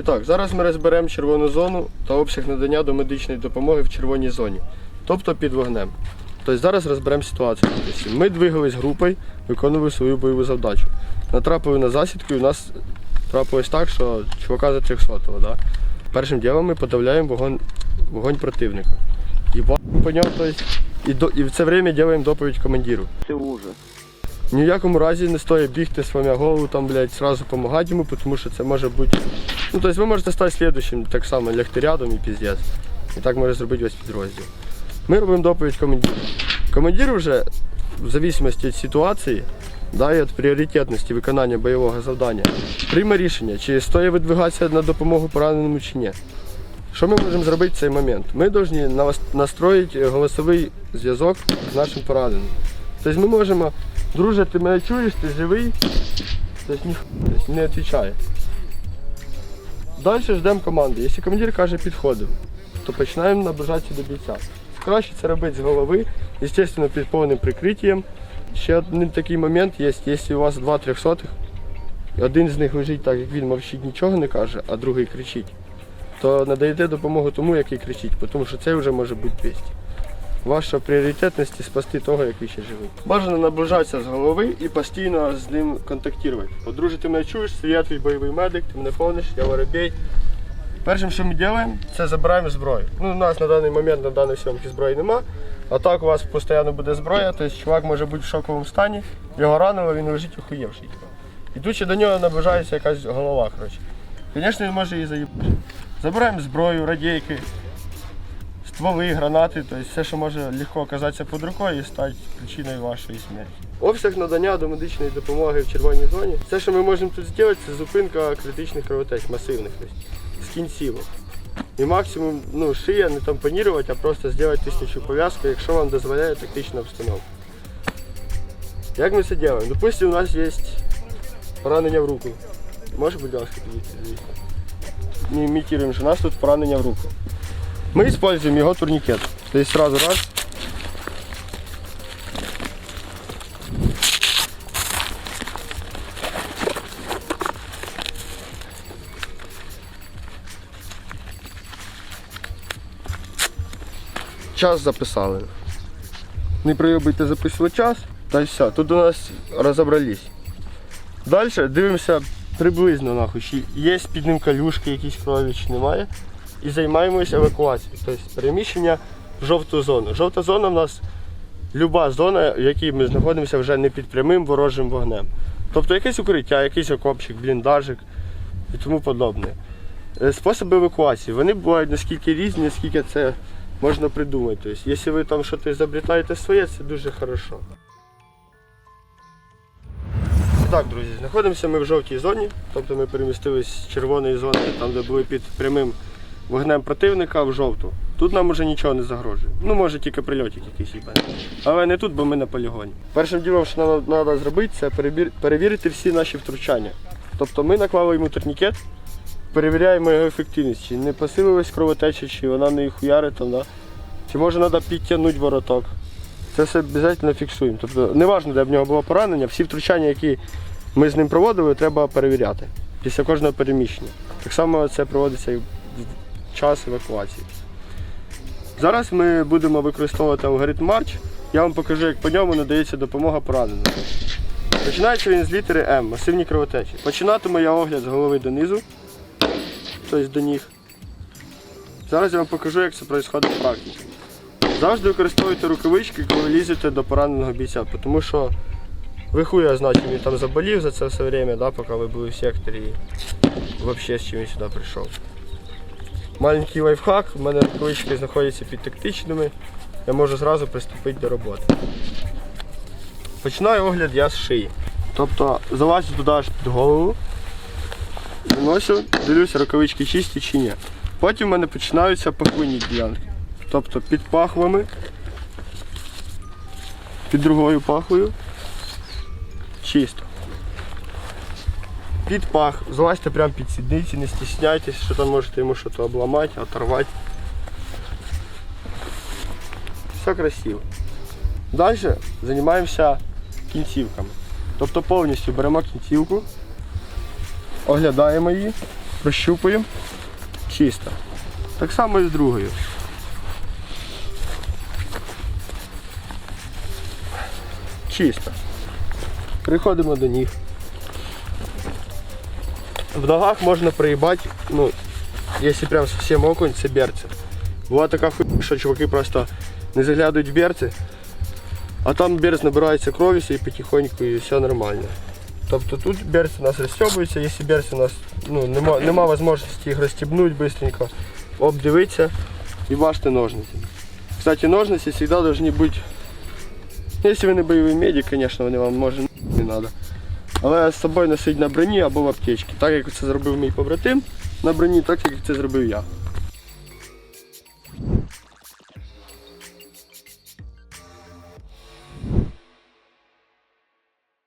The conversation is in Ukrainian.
І так, зараз ми розберемо червону зону та обсяг надання до медичної допомоги в червоній зоні, тобто під вогнем. Тобто зараз розберемо ситуацію. Тобто Ми двигались групою, виконували свою бойову завдачу. Натрапили на засідку і у нас трапилось так, що чувака за 300 да? Першим ділом ми подавляємо вогонь, вогонь противника. І по ньому, тобто, і, до, і в це время робимо доповідь командиру. Це ужас. Ні в якому разі не стоїть бігти сломя голову, там, блядь, сразу допомагати йому, тому що це може бути. Ну, тобто ви можете стати слідуючим, так само лягти рядом і піздець. І так може зробити весь підрозділ. Ми робимо доповідь командиру. Командир вже, в зависимості від ситуації, да, від пріоритетності виконання бойового завдання, прийме рішення, чи стоїть видвигатися на допомогу пораненому чи ні. Що ми можемо зробити в цей момент? Ми повинні нас- настроїти голосовий зв'язок з нашим пораненим. Тобто ми можемо, друже, ти мене чуєш, ти живий, тобто, ні, тобто не відповідає. Далі ждемо команди. Якщо командир каже підходимо, то починаємо наближатися до бійця. Краще це робити з голови, звісно, під повним прикриттям. Ще один такий момент є, якщо у вас два трьохсотих, один з них лежить так, як він мовчить, нічого не каже, а другий кричить, то надаєте допомогу тому, який кричить, тому що це вже може бути 200. Ваша пріоритетність спасти того, який ще живий. Бажано наближатися з голови і постійно з ним контактувати. От, ти мене чуєш, я твій бойовий медик, ти мене помниш, я воробей. Першим, що ми робимо, це забираємо зброю. Ну, у нас на даний момент на даній сьомці зброї нема. А так у вас постійно буде зброя, тобто чувак може бути в шоковому стані, його ранило, він лежить охуєвший. Ідучи до нього наближається якась голова. коротше. Звісно, він може її заїбати. Забираємо зброю, радійки, стволи, гранати, тобто все, що може легко оказатися під рукою і стати причиною вашої смерті. Обсяг надання до медичної допомоги в червоній зоні. Все, що ми можемо тут зробити, це зупинка критичних кровотеч, масивних з кінцівок. І максимум ну, шия не тампонувати, а просто зробити тиснучу пов'язку, якщо вам дозволяє тактична обстановка. Як ми це робимо? Допустимо, у нас є поранення в руку. Може, будь ласка, підійти, звісно. Ми імітуємо, що у нас тут поранення в руку. Мы используем его турникет. То есть сразу раз. Час записали. Не проебуйте записувати час. Та й все. Тут у нас розібрались. Далі дивимося приблизно нахуй. Є під ним калюшки, якісь крові, чи немає і займаємося евакуацією, тобто переміщення в жовту зону. Жовта зона в нас люба зона, в якій ми знаходимося вже не під прямим ворожим вогнем. Тобто якесь укриття, якийсь окопчик, бліндажик і тому подобне. Е, Способи евакуації, вони бувають наскільки різні, наскільки це можна придумати. Тобто, якщо ви там щось изобретаєте своє, це дуже хорошо. Так, друзі, знаходимося ми в жовтій зоні, тобто ми перемістились з червоної зони, там де були під прямим вогнем противника в жовту. Тут нам уже нічого не загрожує. Ну, може тільки прильотик якийсь їбе. Але не тут, бо ми на полігоні. Першим ділом, що нам треба зробити, це перевірити всі наші втручання. Тобто ми наклали йому турнікет, перевіряємо його ефективність, чи не посилилась кровотеча, чи вона не хуярить там, да? чи може треба підтягнути вороток. Це все обов'язково фіксуємо. Тобто, неважно, де в нього було поранення, всі втручання, які ми з ним проводили, треба перевіряти після кожного переміщення. Так само це проводиться і час евакуації. Зараз ми будемо використовувати алгоритм Марч. Я вам покажу, як по ньому надається допомога пораненому. Починається він з літери М, масивні кровотечі. Починатиму я огляд з голови донизу, тобто до ніг. Зараз я вам покажу, як це відбувається в практиці. Завжди використовуйте рукавички, коли лізете до пораненого бійця, тому що ви хуя він там заболів за це все время, да, поки ви були в секторі і взагалі з чим він сюди прийшов. Маленький лайфхак, у мене рукавички знаходяться під тактичними, я можу зразу приступити до роботи. Починаю огляд я з шиї. Тобто залазю туди аж під голову, виношу, дивлюся, рукавички чисті чи ні. Потім в мене починаються пахвинні ділянки. Тобто під пахвами, під другою пахвою. Чисто. Під пах, залазьте прямо під сідниці, не стісняйтесь, що там можете йому щось обламати, оторвати. Все красиво. Далі займаємося кінцівками. Тобто повністю беремо кінцівку, оглядаємо її прощупуємо. Чисто. Так само і з другою. Чисто. Приходимо до ніг. В ногах можна проїбати, ну, якщо прям совсем окунь, це берці. Була така хуйня, що чуваки просто не заглядують в берці, а там берц набирається крові і потихоньку і все нормально. Тобто тут берці у нас розстібуються, якщо берці у нас ну, нема, нема можливості їх розстібнути швидко, обдивитися і бачити ножниці. Кстати, ножниці завжди повинні бути, якщо ви не бойовий медик, звісно, вони вам може не треба. Але з собою носить на броні або в аптечці. Так як це зробив мій побратим на броні, так як це зробив я.